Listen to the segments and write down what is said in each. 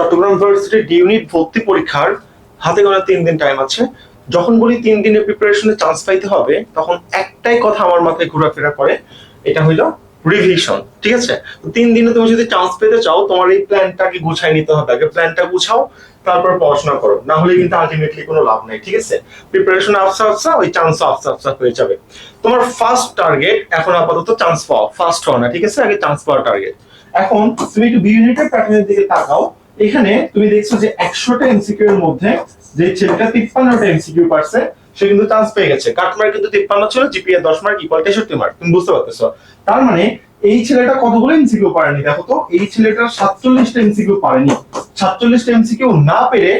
চট্টগ্রাম ইউনিভার্সিটির D unit ভর্তি পরীক্ষার হাতে গোনা তিন দিন টাইম আছে। যখন বলি তিন দিনের প্রিপারেশনে চান্স পাইতে হবে, তখন একটাই কথা আমার মাথায় ঘোরাফেরা করে, এটা হইল রিভিশন ঠিক আছে? তিন দিনে তুমি যদি চান্স পেতে চাও, তোমার এই প্ল্যানটাকে গুছাই নিতে হবে। আগে প্ল্যানটা গুছাও, তারপর পড়াশোনা করো। না হলে কিন্তু আলটিমেটলি কোনো লাভ নাই, ঠিক আছে? প্রিপারেশন আফসা আফসা ওই চান্স আফসা আফসা হয়ে যাবে। তোমার ফার্স্ট টার্গেট এখন আপাতত চান্স পাওয়া ফার্স্ট হওয়া না, ঠিক আছে? আগে চান্স পাওয়ার টার্গেট এখন তুমি একটু বি ইউনিটের প্যাটার্নের দিকে তাকাও। এখানে তুমি দেখছ যে একশোটা এমসিকিউ এর মধ্যে যে ছেলেটা তিপ্পান্নটা এমসিকিউ পারছে, সে কিন্তু চান্স পেয়ে গেছে। কাট মার্ক কিন্তু তিপ্পান্ন ছিল জিপিএ দশ মার্ক ইকুয়াল তেষট্টি মার্ক তুমি বুঝতে পারতেছো? তার মানে এই ছেলেটা কতগুলো এমসিকিউ পারেনি? দেখো তো, এই ছেলেটা সাতচল্লিশটা এমসিকিউ পারেনি। সাতচল্লিশটা এমসিকিউ না পেরে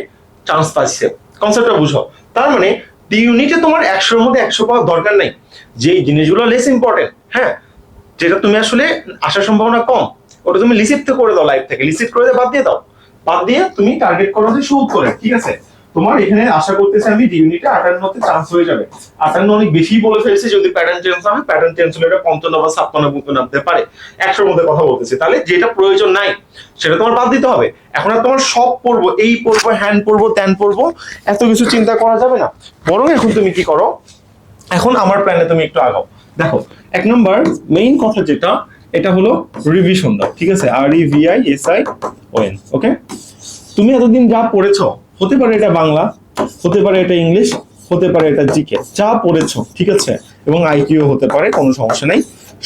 চান্স পাচ্ছে কনসেপ্টটা বুঝো। তার মানে ইউনিটে তোমার একশোর মধ্যে একশো পাওয়ার দরকার নেই। যে জিনিসগুলো লেস ইম্পর্টেন্ট হ্যাঁ? যেটা তুমি আসলে আসার সম্ভাবনা কম, ওটা তুমি লিসিপ্ট করে দাও লাইফ থেকে। লিসিপ্ট করে বাদ দিয়ে দাও। বাদ দিয়ে তুমি টার্গেট করো যে শুট করে, ঠিক আছে? তোমার এখানে আশা করতেছি আমি ডি ইউনিটে আটান্নতে চান্স হয়ে যাবে। আটান্ন অনেক বেশি বলে ফেলছে, যদি প্যাটার্ন চেঞ্জ হয় প্যাটার্ন চেঞ্জ হলে এটা পঞ্চান্ন বা ছাপ্পান্ন মতো নামতে পারে। একশোর মধ্যে কথা বলতেছি। তাহলে যেটা প্রয়োজন নাই, সেটা তোমার বাদ দিতে হবে। এখন আর তোমার সব পড়ব, এই পড়ব হ্যান্ড পড়ব ত্যান পড়ব, এত কিছু চিন্তা করা যাবে না। বরং এখন তুমি কি করো, এখন আমার প্ল্যানে তুমি একটু আগাও। দেখো, এক নম্বর মেইন কথা যেটা, এটা হলো রিভিশন দাও, ঠিক আছে? আর E V I S I O N okay তুমি এতদিন যা পড়েছো, হতে পারে এটা বাংলা, হতে পারে এটা ইংলিশ, হতে পারে এটা জিকে, যা পড়েছো, ঠিক আছে? এবং আইকিউ হতে পারে, কোনো সমস্যা নেই।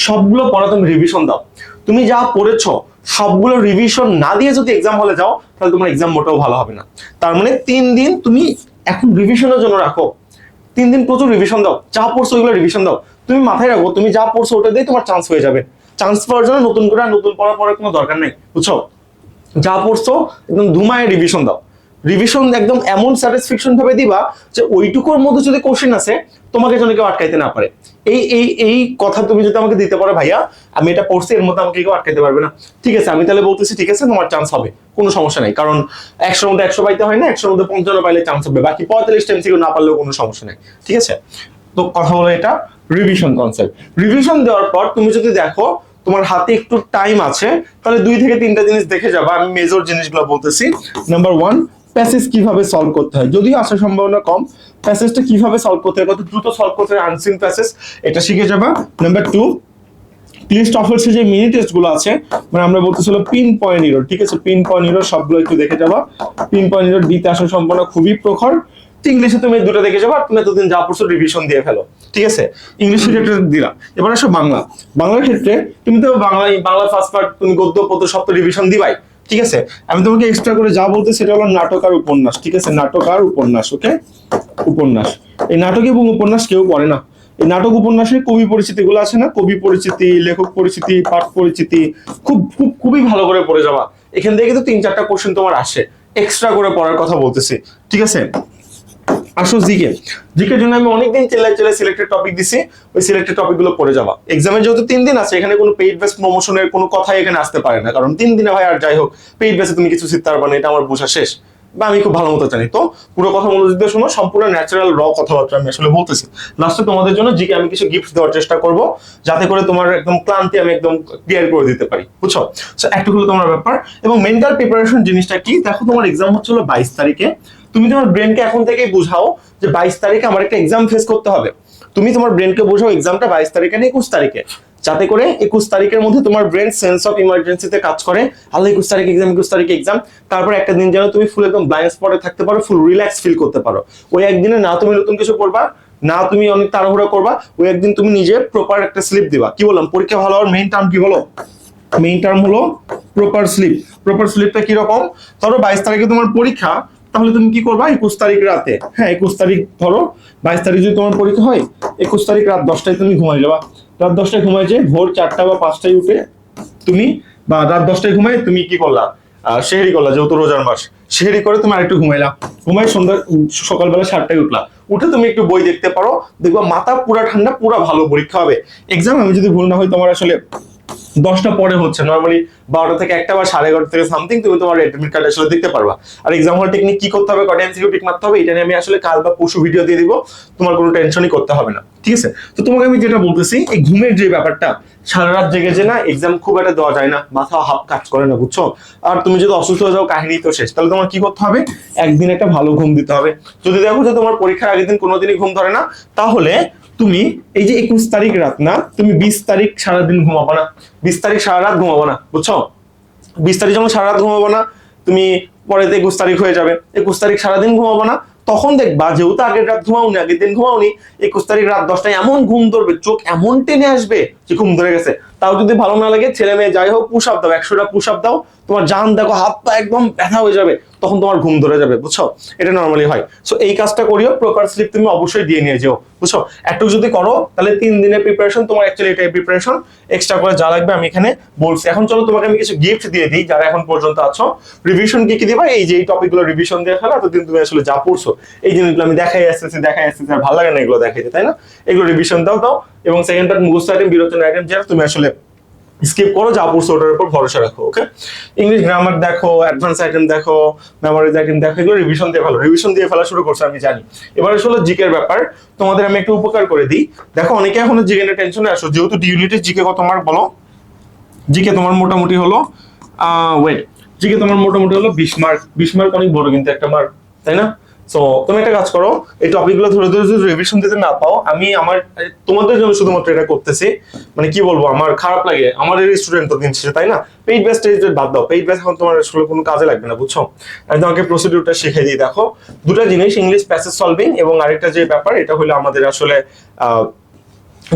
সবগুলো পড়া তুমি রিভিশন দাও। তুমি যা পড়েছো, সবগুলো রিভিশন না দিয়ে যদি এক্সাম হলে যাও, তাহলে তোমার এক্সাম মোটেও ভালো হবে না। তার মানে তিন দিন তুমি এখন রিভিশনের জন্য রাখো। তিন দিন প্রচুর রিভিশন দাও। যা পড়ছো ওইগুলো রিভিশন দাও। তুমি মাথায় রাখো, তুমি যা পড়ছো ওটা দিয়ে তোমার চান্স হয়ে যাবে। চান্স পাওয়ার জন্য নতুন করে নতুন পড়া পড়ার কোনো দরকার নেই, বুঝছ? যা পড়ছো, একদম ধুমায় রিভিশন দাও। রিভিশন একদম এমন স্যাটিসফ্যাকশন ভাবে দিবা যে ওইটুকুর মধ্যে যদি কোশ্চেন আছে তোমাকে যেন কেউ আটকাইতে না পারে। এই এই এই কথা তুমি যদি আমাকে দিতে পারো ভাইয়া, আমি এটা পড়ছি, এর মধ্যে আমাকে কেউ আটকাইতে পারবে না। ঠিক আছে, আমি তাহলে বলতেছি, ঠিক আছে, তোমার চান্স হবে। কোনো সমস্যা নাই। কারণ একশোর মধ্যে একশো পাইতে হয় না, একশোর মধ্যে পঞ্চান্ন পাইলে চান্স হবে। বাকি পঁয়তাল্লিশ টাইম থেকে না পারলেও কোনো সমস্যা নাই। ঠিক আছে? তো কথা হলো এটা রিভিশন কনসেপ্ট রিভিশন দেওয়ার পর তুমি যদি দেখো তোমার হাতে একটু টাইম আছে, তাহলে দুই থেকে তিনটা জিনিস দেখে যাবা। আমি মেজর জিনিসগুলো বলতেছি। নাম্বার ওয়ান প্যাসেজ কীভাবে সলভ করতে হয়? যদিও আসার সম্ভাবনা কম প্যাসেজটা কীভাবে সলভ করতে হয়? কত দ্রুত সলভ করতে হয় আনসিন প্যাসেজ এটা শিখে যাবা। নাম্বার টু লিস্ট অফার্সে যে মিনি টেস্টগুলো আছে মানে আমরা বলতেছিল পিন পয়েন্ট ইরোর ঠিক আছে? পিন পয়েন্ট ইরোর সবগুলো একটু দেখে যাবা। পিন পয়েন্ট ইরোর দিতে আসার সম্ভাবনা খুবই প্রখর। ইংলিশে তুমি দুটো দেখে যাবা তুমি এতদিন যা পড়ছো রিভিশন দিয়ে ফেলো। ঠিক আছে? ইংলিশের ক্ষেত্রে দিলা এবার আসো বাংলা। বাংলার ক্ষেত্রে তুমি তো বাংলা বাংলা ফার্স্ট পার্ট তুমি গদ্য, পদ্য সব রিভিশন দিবাই। ঠিক আছে? আমি তোমাকে এক্সট্রা করে যা বলতে সেটা হলো নাটক আর উপন্যাস। ঠিক আছে? নাটক আর উপন্যাস ওকে উপন্যাস। এই নাটক এবং উপন্যাস কেউ পড়ে না। এই নাটক উপন্যাসের কবি পরিচিতি গুলো আছে না? কবি পরিচিতি, লেখক পরিচিতি, পাঠ পরিচিতি, খুব খুব খুবই ভালো করে পড়ে যাবা। এখান থেকে কিন্তু তিন চারটা কোশ্চেন তোমার আসে। এক্সট্রা করে পড়ার কথা বলতেছি। ঠিক আছে? আসো জিকে জিকের জন্য আমি অনেকদিন চেল্লাই চেল্লাই সিলেক্টেড টপিক দিছি। ওই সিলেক্টেড টপিকগুলো পড়ে যাওয়া এক্সামে যেহেতু তিন দিন আছে, এখানে কোনো পেইড বেস প্রমোশনের কোনো কথাই এখানে আসতে পারে না। কারণ তিন দিনে ভাই আর যাই হোক পেইড বেসে তুমি কিছু শিখতে পারবে না, এটা আমার বোঝা শেষ। বা আমি খুব ভালো মতো জানি। তো পুরো কথা মনোযোগ দিয়ে শোনো, সম্পূর্ণ ন্যাচারাল র কথাবার্তা আমি আসলে বলতেছি। লাস্টে তোমাদের জন্য জিকে আমি কিছু গিফট দেওয়ার চেষ্টা করব, যাতে করে তোমার একদম ক্লান্তি আমি একদম ক্লিয়ার করে দিতে পারি, বুঝছ? সো একটু হলো তোমার ব্যাপার। এবং মেন্টাল প্রিপারেশন জিনিসটা কি? দেখো তোমার এক্সাম হচ্ছিল বাইশ তারিখে। তুমি তোমার ব্রেনকে এখন থেকেই বুঝাও যে বাইশ তারিখে আমার একটা এক্সাম ফেস করতে হবে। তুমি তোমার ব্রেনকে বোঝাও এক্সামটা বাইশ তারিখে না একুশ তারিখে। যাতে করে একুশ তারিখের মধ্যে তোমার ব্রেন সেন্স অফ ইমার্জেন্সিতে কাজ করে। আল্লাহ একুশ তারিখ এক্সাম একুশ তারিখ এক্সাম তারপর একটা দিন যেন তুমি ফুল একদম ব্লাইন্ড স্পটে থাকতে পারো ফুল রিল্যাক্স ফিল করতে পারো। ওই একদিনে না তুমি নতুন কিছু করবা, না তুমি অনেক তাড়াহুড়া করবা, ওই একদিন তুমি নিজে প্রপার একটা স্লিপ দিবা। কি বললাম? পরীক্ষা ভালো হওয়ার মেইন টার্ম কি বলো মেইন টার্ম হলো প্রপার স্লিপ প্রপার স্লিপটা কীরকম ধরো বাইশ তারিখে তোমার পরীক্ষা, তাহলে তুমি কি করবা? একুশ তারিখ রাতে। হ্যাঁ একুশ তারিখ ধরো, বাইশ তারিখ যদি তোমার পরীক্ষা হয়, একুশ তারিখ রাত দশটায় তুমি ঘুমাই যাবা। রাত দশটায় ঘুমাই যে ভোর চারটা বা পাঁচটায় উঠে তুমি, বা রাত দশটায় ঘুমাই তুমি কি করলা? সেহেরি করলা, যেহেতু রোজার মাস। সেহেরি করে তুমি আরেকটু ঘুমাইলা। ঘুমাই সন্ধ্যা সকালবেলা সাতটায় উঠলা। উঠে তুমি একটু বই দেখতে পারো, দেখবা মাথা পুরা ঠান্ডা, পুরা ভালো পরীক্ষা হবে। এক্সাম আমি যদি ভুল না হয়, তোমার আসলে দশটা পরে হচ্ছে। নর্মালি বারোটা থেকে একটা বা সাড়ে এগারোটা থেকে সামথিং তুমি তোমার অ্যাডমিট কার্ড আসলে দেখতে পারবা। আর এক্সাম হল টেকনিক কি করতে হবে, কটা এমসিকিউ টিক মারতে হবে, এটা নিয়ে আমি আসলে কাল বা পরশু ভিডিও দিয়ে দিব। তোমার কোনো টেনশনই করতে হবে না। ঠিক আছে? তো তোমাকে আমি যেটা বলতেছি, এই ঘুমের যে ব্যাপারটা, সারা রাত জেগে যে না এক্সাম খুব একটা দেওয়া যায় না, মাথা হাফ কাজ করে না, বুঝছ? আর তুমি যদি অসুস্থ হয়ে যাও, কাহিনী তো শেষ। তাহলে তোমার কি করতে হবে? একদিন একটা ভালো ঘুম দিতে হবে। যদি দেখো যে তোমার পরীক্ষার আগের দিন কোনোদিনই ঘুম ধরে না, তাহলে তুমি এই যে একুশ তারিখ রাত না, তুমি বিশ তারিখ সারাদিন ঘুমাবো না। বিশ তারিখ সারা রাত ঘুমাবো না, বুঝছ? বিশ তারিখ যখন সারা রাত ঘুমাবো না, তুমি পরে একুশ তারিখ হয়ে যাবে। একুশ তারিখ সারাদিন ঘুমাবো না তখন দেখবা যেহেতু আগের রাত ঘুমাওনি, আগের দিন ঘুমাওনি, একুশ তারিখ রাত দশটায় এমন ঘুম ধরবে, চোখ এমন টেনে আসবে যে ঘুম ধরে গেছে। তাও যদি ভালো না লাগে, ছেলে মেয়ে যাই হোক পুশ আপ দাও, একশোটা পুশ আপ দাও, তোমার জান দেখো, হাত পা একদম ব্যথা হয়ে যাবে, তখন তোমার ঘুম ধরে যাবে, বুঝছ? এটা নর্মালি হয়। সো এই কাজটা করিও প্রপার স্লিপ তুমি অবশ্যই দিয়ে নিয়ে যেও, বুঝছ? একটু যদি করো, তাহলে তিন দিনের প্রিপারেশন তোমার অ্যাকচুয়ালি এটাই প্রিপারেশন এক্সট্রা করে যা লাগবে আমি এখানে বলছি। এখন চলো, তোমাকে আমি কিছু গিফট দিয়ে দিই, যারা এখন পর্যন্ত আছো। রিভিশন কি কি দিবা? এই যে, এই টপিকগুলো রিভিশন দিয়ে ফেলা, এতদিন তুমি আসলে যা পড়ছো, এই জিনিসগুলো আমি দেখাই আসতেছি দেখাই আসতেছি, আর ভালো লাগে না এগুলো দেখাইতে, তাই না? এগুলো রিভিশন দাও দাও। এবং সেকেন্ড পার্ট মুখস্থ আইটেম বিরোচন আইটেম যেটা তুমি আসলে স্কিপ করো, যা পড়ছো ওটার উপর ভরসা রাখো ওকে ইংলিশ গ্রামার দেখো অ্যাডভান্স আইটেম দেখো মেমোরিজ আইটেম দেখো, এগুলো রিভিশন দিয়ে ফেলো। রিভিশন দিয়ে ফেলা শুরু করছ, আমি জানি। এবার আসলে জিকের ব্যাপার, তোমাদের আমি একটু উপকার করে দিই। দেখো, অনেকে এখনও জিকে টেনশনে আসো, যেহেতু ডি ইউনিটের জিকে কত মার্ক বলো? জিকে তোমার মোটামুটি হলো ওয়েট জিকে তোমার মোটামুটি হলো বিশ মার্ক বিশ মার্ক অনেক বড় কিন্তু একটা মার্ক তাই না? সো তুমি একটা কাজ করো, এই টপিকগুলো ধরে ধরে যদি রিভিশন দিতে না পাও, আমি আমার তোমাদের জন্য শুধুমাত্র এটা করতেছি। মানে কি বলব, আমার খারাপ লাগে। আমাদের স্টুডেন্ট তো দিন শেষে, তাই না? পেইড ব্যাচ টেস্ট বাদ দাও। পেইড ব্যাচ এখন তোমার আসলে কোনো কাজে লাগবে না, বুঝছ? আমি তোমাকে প্রসিডিউরটা শিখিয়ে দিই, দেখো। দুটো জিনিস ইংলিশ প্যাসেজ সলভিং এবং আরেকটা যে ব্যাপার, এটা হলো আমাদের আসলে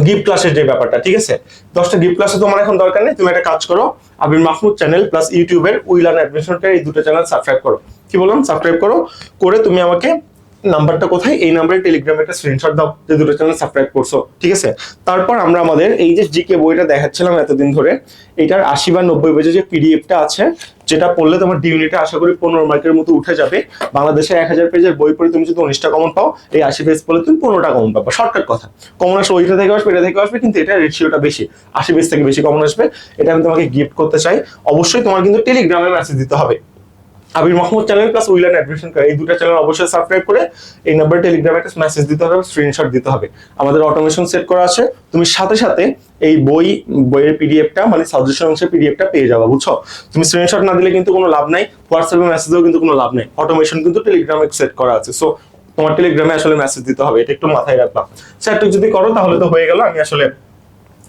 গিফট ক্লাসের যে ব্যাপারটা, ঠিক আছে? দশটা গিফট ক্লাসে তোমার এখন দরকার নেই। তুমি একটা কাজ করো, আবির মাহমুদ চ্যানেল প্লাস ইউটিউবের উইলান অ্যাডমিশনটা এই দুটো চ্যানেল সাবস্ক্রাইব করো। কি বললাম? সাবস্ক্রাইব করো। করে তুমি আমাকে নাম্বারটা কোথায়? এই নাম্বারে টেলিগ্রামে একটা স্ক্রিনশট দাও, যে দুটো চ্যানেল সাবস্ক্রাইব করছ, ঠিক আছে? তারপর আমরা আমাদের এই যে জিকে বইটা দেখাচ্ছিলাম এতদিন ধরে, এটার আশি বা নব্বই পেজের যে পিডিএফটা আছে, যেটা পড়লে তোমার ডি ইউনিটে আশা করি পনেরো মার্কের মতো উঠে যাবে। বাংলাদেশে এক হাজার পেজের বই পড়ে তুমি যদি উনিশটা কমন পাও, এই আশি পেজ পড়লে তুমি পনেরোটা কমন পাবো। শর্টকাট কথা। কমন আসলে ওইটা থেকে আসবে, এটা থেকে আসবে, কিন্তু এটা রেশিওটা বেশি। আশি পেজ থেকে বেশি কমন আসবে। এটা আমি তোমাকে গিফট করতে চাই। অবশ্যই তোমার কিন্তু টেলিগ্রামে মেসেজ দিতে হবে। আবির মাহমুদ চ্যানেল প্লাস উইলান অ্যাডমিশন এই দুটো চ্যানেল অবশ্যই সাবস্ক্রাইব করে, এই নাম্বার টেলিগ্রামে একটা মেসেজ দিতে হবে স্ক্রিনশট দিতে হবে। আমাদের অটোমেশন সেট করা আছে। তুমি সাথে সাথে এই বই, বইয়ের পিডিএফটা মানে সাজেশন অংশের পিডিএফটা পেয়ে যাবে, বুঝছ? তুমি স্ক্রিনশট না দিলে কিন্তু কোনো লাভ নাই হোয়াটসঅ্যাপে মেসেজেও কিন্তু কোনো লাভ নাই। অটোমেশন কিন্তু টেলিগ্রামে সেট করা আছে। সো তোমার টেলিগ্রামে আসলে মেসেজ দিতে হবে, এটা একটু মাথায় রাখবা। স্যার যদি করো তাহলে তো হয়ে গেল, আমি আসলে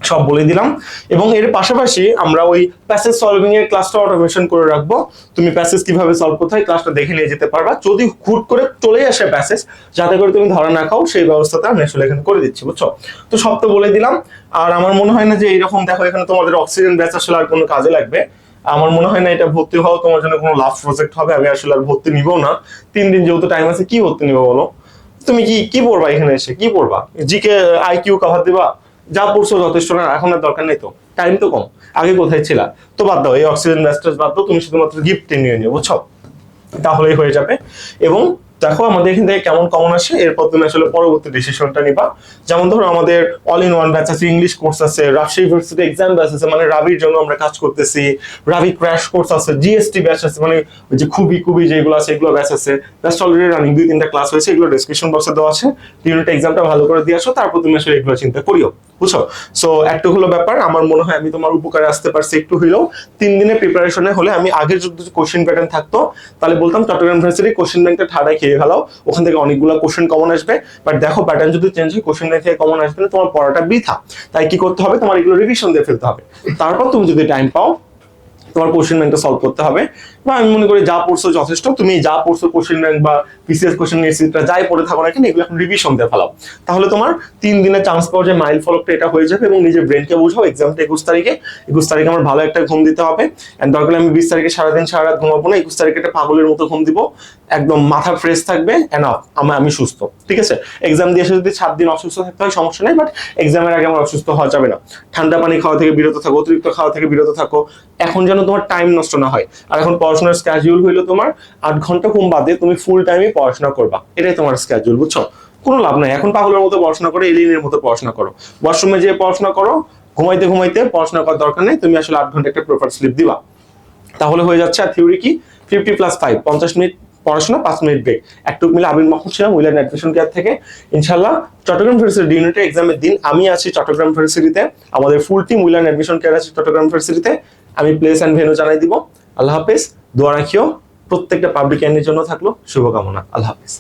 সব বলে দিলাম। এবং এর পাশাপাশি আমরা ওই প্যাসেজ সলভিং এর ক্লাসটা অটোমেশন করে রাখব। তুমি প্যাসেজ কীভাবে সলভ করতে হয় ক্লাসটা দেখে নিয়ে যেতে পারবা। যদি হুট করে চলে আসে প্যাসেজ যাতে করে তুমি ধরা না খাও, সেই ব্যবস্থাটা আমি আসলে এখানে করে দিচ্ছি, বুঝছ? তো সব তো বলে দিলাম। আর আমার মনে হয় না যে এইরকম, দেখো, এখানে তোমাদের অক্সিজেন ব্যাচ আসলে আর কোনো কাজে লাগবে। আমার মনে হয় না এটা ভর্তি হওয়া তোমার জন্য কোনো লাস্ট প্রজেক্ট হবে। আমি আসলে আর ভর্তি নিবো না। তিন দিন যেহেতু টাইম আছে, কি ভর্তি নিবো বলো? তুমি কি কি পড়বা এখানে এসে? কি পড়বা? জিকে আইকিউ কভার দিবা? যা পড়ছো যথেষ্ট না, এখন আর দরকার নেই তো। টাইম তো কম। আগে কোথায় ছিল? তো বাদ দাও, এই অক্সিজেন ম্যাস্টার্স বাদ দাও, তুমি শুধুমাত্র গিফট নিয়ে নিও, বুঝছ? তাহলেই হয়ে যাবে। এবং দেখো, আমাদের এখান থেকে কেমন কমন আসে, এরপর তুমি আসলে পরবর্তী ডিসিশনটা নিবা। যেমন ধরো, আমাদের অল ইন ওয়ান ব্যাচ আছে ইংলিশ কোর্স আছে রাজশাহী ইউনিভার্সিটি এক্সাম ব্যাচ আছে মানে রাবির জন্য আমরা কাজ করতেছি। রাবি ক্র্যাশ কোর্স আছে জিএসটি ব্যাচ আছে মানে ওই যে খুবই খুবই যেগুলো আছে, এগুলো ব্যাচ আছে। ব্যাচটা অলরেডি রানিং দুই, তিনটা ক্লাস হয়েছে, এগুলো ডিসক্রিপশন বক্সে দেওয়া আছে। ইউনিট এক্সামটা ভালো করে দিয়ে আসো, তারপর তুমি আসলে এগুলো চিন্তা করিও। বুঝছ? সো একটু হলো ব্যাপার, আমার মনে হয় আমি তোমার উপকারে আসতে পারছি একটু হইলেও তিন দিনের প্রিপারেশনে হলে আমি আগের যদি কোশ্চেন প্যাটার্ন থাকতো, তাহলে বলতাম চট্টগ্রাম ইউনিভার্সিটি কোশ্চেন ব্যাংকটা ঠাড়ায় খেয়ে ফেলাও, ওখান থেকে অনেকগুলো কোশ্চেন কমন আসবে। বাট দেখো প্যাটার্ন যদি চেঞ্জ হয় কোশ্চেন ব্যাংক থেকে কমন আসবে না, তোমার পড়াটা বৃথা। তাই কি করতে হবে? তোমার এগুলো রিভিশন দিয়ে ফেলতে হবে। তারপর তুমি যদি টাইম পাও, তোমার কোশ্চেন ব্যাংকটা সলভ করতে হবে। বা আমি মনে করি যা পড়ছো যথেষ্ট। তুমি যা পড়ছো কোশ্চেন ব্যাংক বা পিসিএস কোশ্চেন এসিটা যাই পড়ে থাকো না কেন, এগুলো এখন রিভিশন দিয়ে ফেলাও। তাহলে তোমার তিন দিনের চান্স পাওয়ার যে মাইল ফলকটা এটা হয়ে যাবে এবং নিজের ব্রেনকে বুঝাও এক্সামটা একুশ তারিখে। একুশ তারিখে আমার ভালো একটা ঘুম দিতে হবে। অ্যান্ড দরকার আমি বিশ তারিখে সারাদিন সারা রাত ঘুমাবো না, একুশ তারিখে একটা পাগলের মতো ঘুম দিব। একদম মাথা ফ্রেশ থাকবে এনাফ আমার আমি সুস্থ। ঠিক আছে? এক্সাম দিয়ে এসে যদি সাত দিন অসুস্থ থাকতে হয়, সমস্যা নেই বাট এক্সামের আগে আমার অসুস্থ হওয়া যাবে না। ঠান্ডা পানি খাওয়া থেকে বিরত থাকো, অতিরিক্ত খাওয়া থেকে বিরত থাকো। এখন যেন তোমার টাইম নষ্ট না হয়। আর এখন পড়াশোনার স্ক্যাজুয়াল হইল তোমার আট ঘণ্টা ঘুম বাদে তুমি ফুল টাইমে পড়াশোনা করবা। এটাই তোমার স্ক্যাজুয়াল বুঝছ? কোনো লাভ নাই। এখন পাগলের মতো পড়াশোনা করো এলিনের মতো পড়াশোনা করো। ওয়াশরুমে যেয়ে পড়াশোনা করো, ঘুমাইতে ঘুমাইতে পড়াশোনা করার দরকার নেই, তুমি আসলে আট ঘণ্টা একটা প্রপার স্লিপ দিবা। তাহলে হয়ে যাচ্ছে আর থিওরি কি? ফিফটি প্লাস ফাইভ পঞ্চাশ মিনিট পড়াশোনা, পাঁচ মিনিট ব্রেক একটুক মিলে আবির মহন ছিলাম, উইলান অ্যাডমিশন কেয়ার থেকে। ইনশাল্লাহ চট্টগ্রাম ইউনিভার্সিটি ইউনিটের এক্সামের দিন আমি আছি চট্টগ্রাম ইউনিভার্সিটিতে আমাদের ফুল টিম উইলান অ্যাডমিশন কেয়ার আছে চট্টগ্রাম ইউনিভার্সিটিতে আমি প্লেস অ্যান্ড ভেনু জানাই দিব। আল্লাহ হাফেজ। দোয়া রাখিও। প্রত্যেকটা পাবলিক আইনের জন্য থাকল শুভকামনা। আল্লাহ হাফিজ।